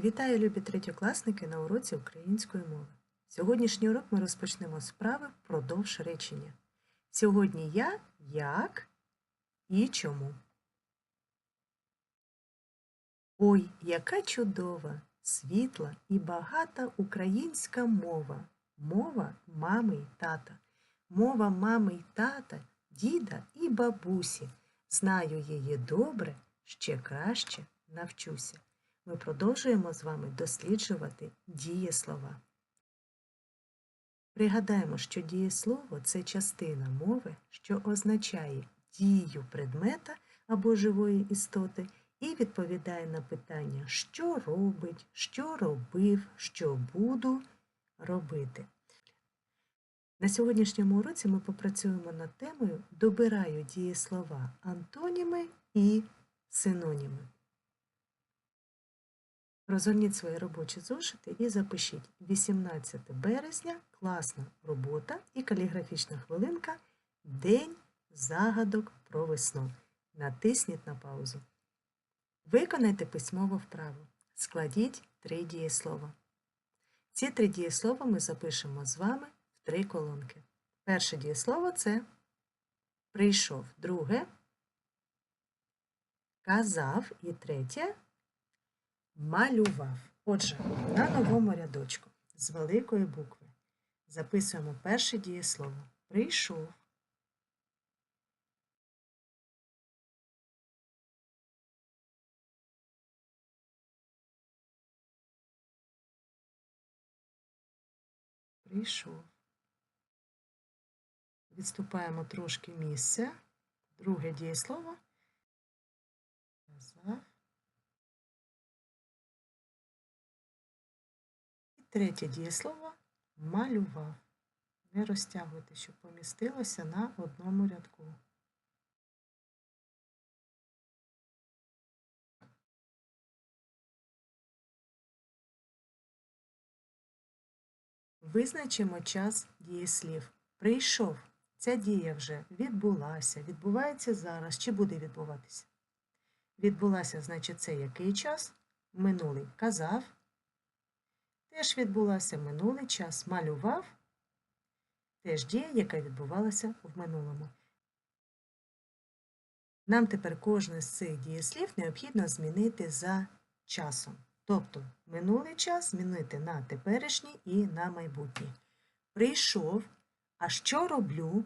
Вітаю, любі третьокласники на уроці української мови. Сьогоднішній урок ми розпочнемо з вправи впродовж речення. Сьогодні я, як і чому. Ой, яка чудова, світла і багата українська мова. Мова мами й тата. Мова мами й тата, діда і бабусі. Знаю її добре, ще краще навчуся. Ми продовжуємо з вами досліджувати дієслова. Пригадаємо, що дієслово це частина мови, що означає дію предмета або живої істоти і відповідає на питання, що робить, що робив, що буду робити. На сьогоднішньому уроці ми попрацюємо над темою Добираю дієслова антоніми і синоніми. Розгорніть свої робочі зошити і запишіть 18 березня, класна робота і каліграфічна хвилинка День загадок про весну. Натисніть на паузу. Виконайте письмову вправу. Складіть три дієслова. Ці три дієслова ми запишемо з вами в три колонки. Перше дієслово це прийшов, друге казав і третє малював. Отже, на новому рядочку з великої букви записуємо перше дієслово. Прийшов. Прийшов. Відступаємо трошки місце. Друге дієслово. Казав. Третє дієслово малював. Не розтягуйте, щоб помістилося на одному рядку. Визначимо час дієслів. Прийшов. Ця дія вже відбулася, відбувається зараз чи буде відбуватися. Відбулася, значить, це який час? Минулий казав. Теж відбулася минулий час, малював, теж дія, яка відбувалася в минулому. Нам тепер кожне з цих дієслів необхідно змінити за часом. Тобто минулий час змінити на теперішній і на майбутній. Прийшов, а що роблю?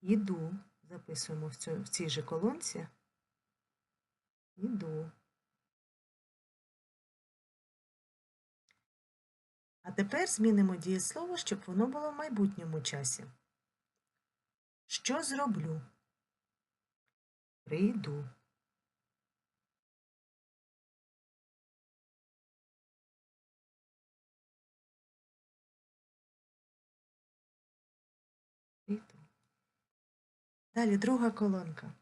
Іду, записуємо в, цій, же колонці. Іду. А тепер змінимо дієслово, щоб воно було в майбутньому часі. Що зроблю? Прийду. Далі друга колонка. В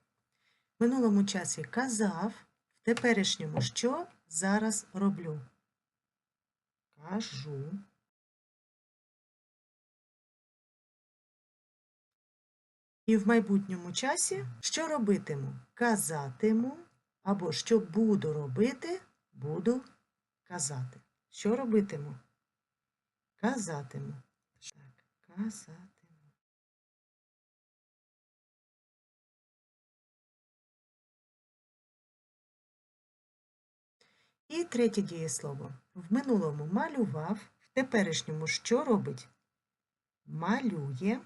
минулому часі казав, в теперішньому що зараз роблю кажу. І в майбутньому часі що робитиму? Казатиму, або що буду робити, буду казати. Що робитиму? Казатиму. Так, казатиму. І третє дієслово. В минулому малював, в теперішньому що робить? Малює.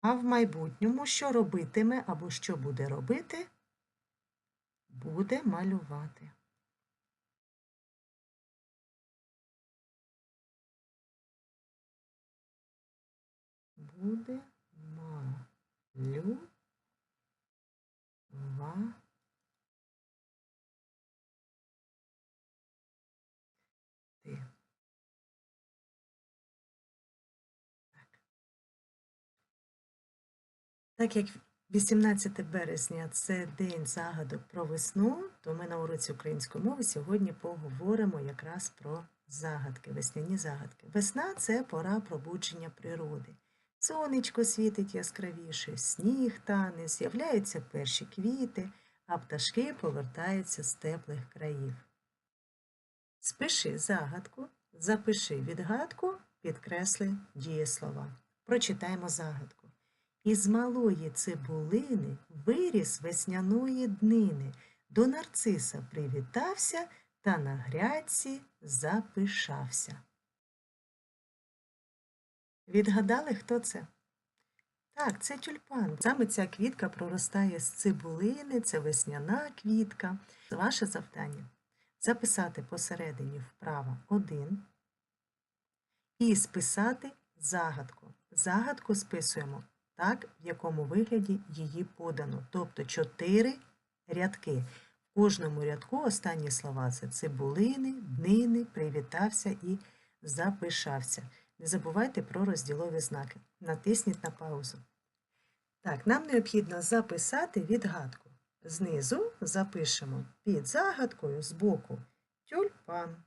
А в майбутньому що робитиме або що буде робити? Буде малювати. Буде малювати. Ти. Так. так як 18 березня це день загадок про весну, то ми на уроці української мови сьогодні поговоримо якраз про загадки, весняні загадки. Весна це пора пробудження природи. Сонечко світить яскравіше, сніг тане, з'являються перші квіти, а пташки повертаються з теплих країв. Спиши загадку, запиши відгадку, підкресли дієслова. Прочитаємо загадку. Із малої цибулини виріс весняної днини, до нарциса привітався та на грядці запишався. Відгадали, хто це? Так, це тюльпан. Саме ця квітка проростає з цибулини, це весняна квітка. Ваше завдання записати посередині вправо один і списати загадку. Загадку списуємо так, в якому вигляді її подано, тобто чотири рядки. В кожному рядку останні слова це цибулини, днини, привітався і запишався. Не забувайте про розділові знаки. Натисніть на паузу. Так, нам необхідно записати відгадку. Знизу запишемо під загадкою збоку тюльпан.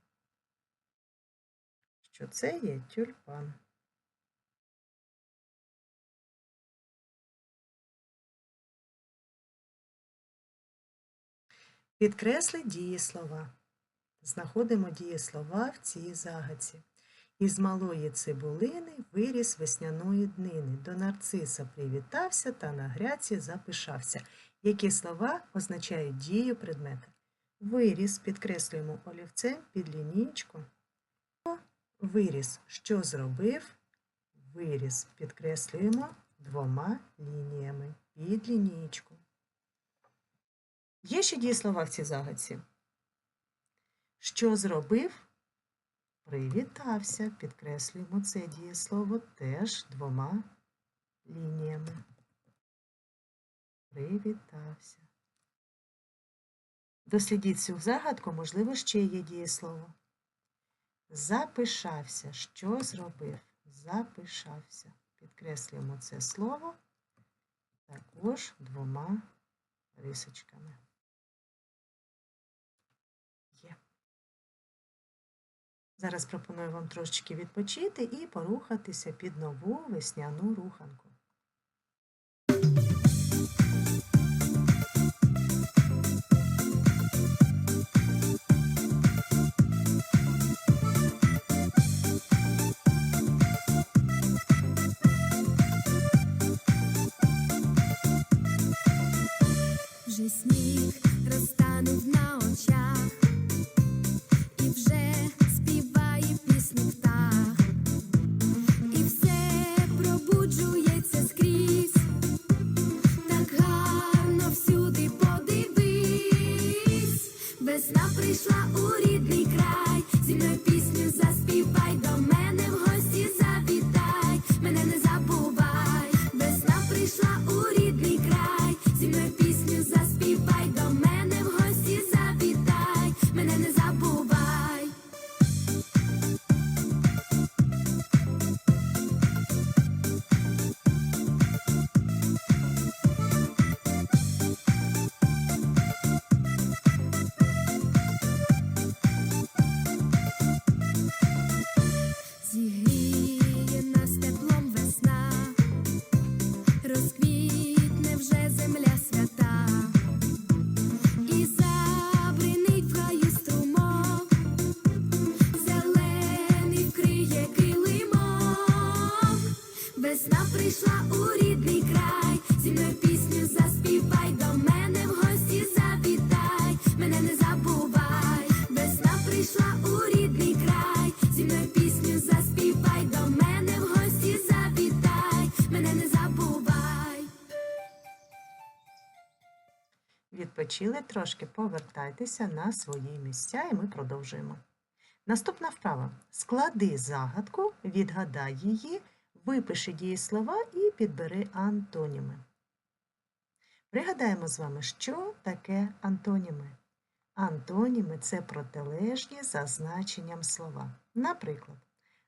Що це є тюльпан. Підкресли дієслова. Знаходимо дієслова в цій загадці. Із малої цибулини виріс весняної днини. До нарциса привітався та на гряці запишався. Які слова означають дію предмета? Виріс підкреслюємо олівцем під лінійку. Виріс, що зробив? Виріс підкреслюємо двома лініями під лінійку. Є ще дієслова в цій загадці. Що зробив? Привітався. Підкреслюємо це дієслово теж двома лініями. Привітався. Дослідіть цю загадку, можливо, ще є дієслово. Запишався. Що зробив? Запишався. Підкреслюємо це слово також двома рисочками. Зараз пропоную вам трошечки відпочити і порухатися під нову весняну руханку. Відпочили трошки, повертайтеся на свої місця і ми продовжуємо. Наступна вправа. Склади загадку, відгадай її, випиши дієслова і підбери антоніми. Пригадаємо з вами, що таке антоніми. Антоніми це протилежні за значенням слова. Наприклад,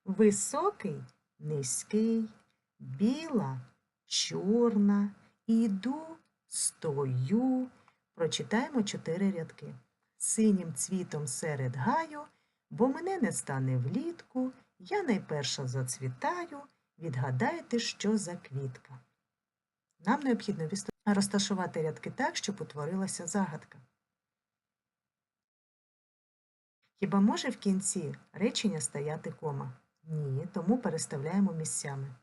високий низький, біла чорна, іду, стою. Прочитаємо чотири рядки. Синім цвітом серед гаю, бо мене не стане влітку, я найперша зацвітаю, Відгадайте, що за квітка. Нам необхідно розташувати рядки так, щоб утворилася загадка. Хіба може в кінці речення стояти кома? Ні, тому переставляємо місцями.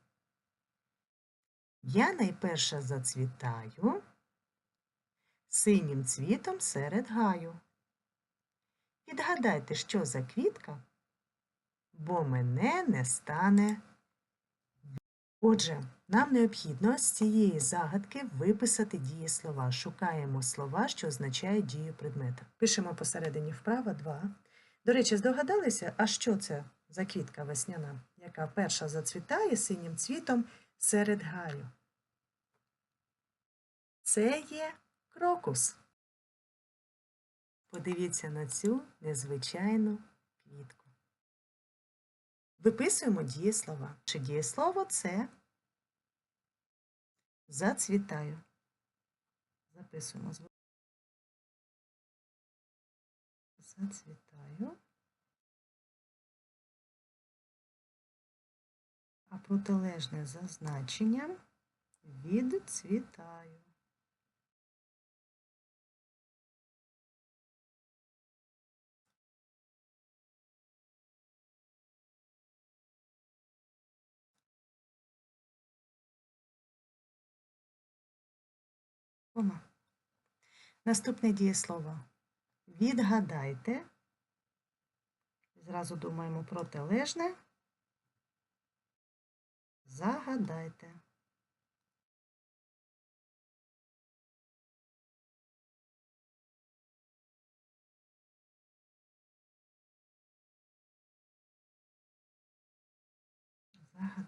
Я найперша зацвітаю синім цвітом серед гаю. Відгадайте, що за квітка, бо мене не стане. Отже, нам необхідно з цієї загадки виписати дієслова. Шукаємо слова, що означають дію предмета. Пишемо посередині вправо 2. До речі, здогадалися, а що це за квітка весняна, яка перша зацвітає синім цвітом серед гаю? Це є крокус. Подивіться на цю незвичайну квітку. Виписуємо дієслова. Чи дієслово це зацвітаю. Записуємо. зв- Зацвітаю. А протилежне за значенням відцвітаю. Кома. Наступне дієслово. Відгадайте. Зразу думаємо протилежне. Загадайте. Загадайте.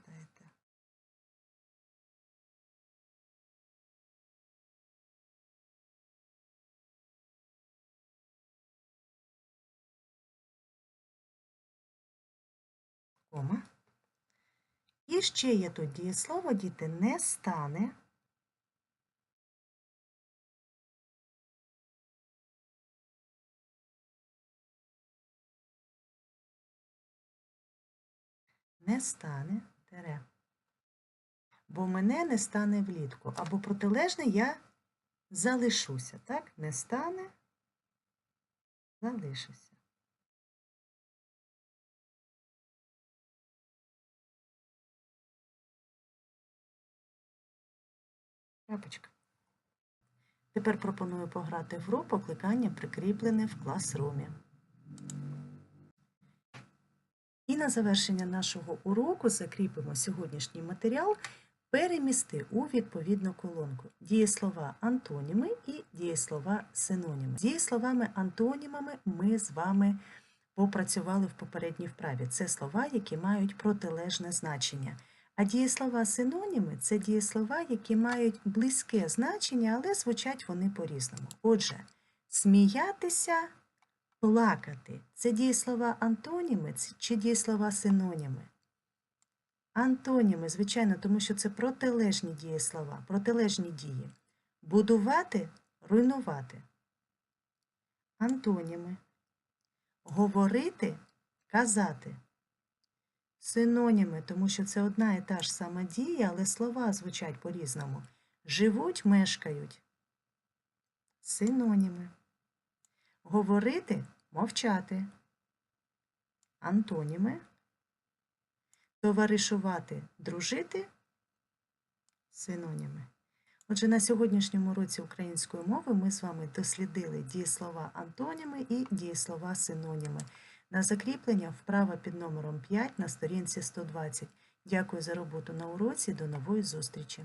Кома. І ще є тут дієслово, діти, не стане. Не стане тере. Бо мене не стане влітку. Або протилежне я залишуся. Так? Не стане, залишуся. Крапочка. Тепер пропоную пограти в гру покликання прикріплене в класрумі. І на завершення нашого уроку закріпимо сьогоднішній матеріал перемісти у відповідну колонку дієслова антоніми і дієслова синоніми. З дієсловами антонімами ми з вами попрацювали в попередній вправі. Це слова, які мають протилежне значення. А дієслова синоніми це дієслова, які мають близьке значення, але звучать вони по-різному. Отже, сміятися, плакати це дієслова антоніми чи дієслова синоніми? Антоніми, звичайно, тому що це протилежні дієслова, протилежні дії. Будувати, руйнувати. Антоніми. Говорити, казати. Синоніми, тому що це одна і та ж сама дія, але слова звучать по-різному. Живуть, мешкають. Синоніми. Говорити, мовчати. Антоніми. Товаришувати, дружити. Синоніми. Отже, на сьогоднішньому році української мови ми з вами дослідили дієслова антоніми і дієслова синоніми. На закріплення вправа під номером 5 на сторінці 120. Дякую за роботу на уроці. До нової зустрічі!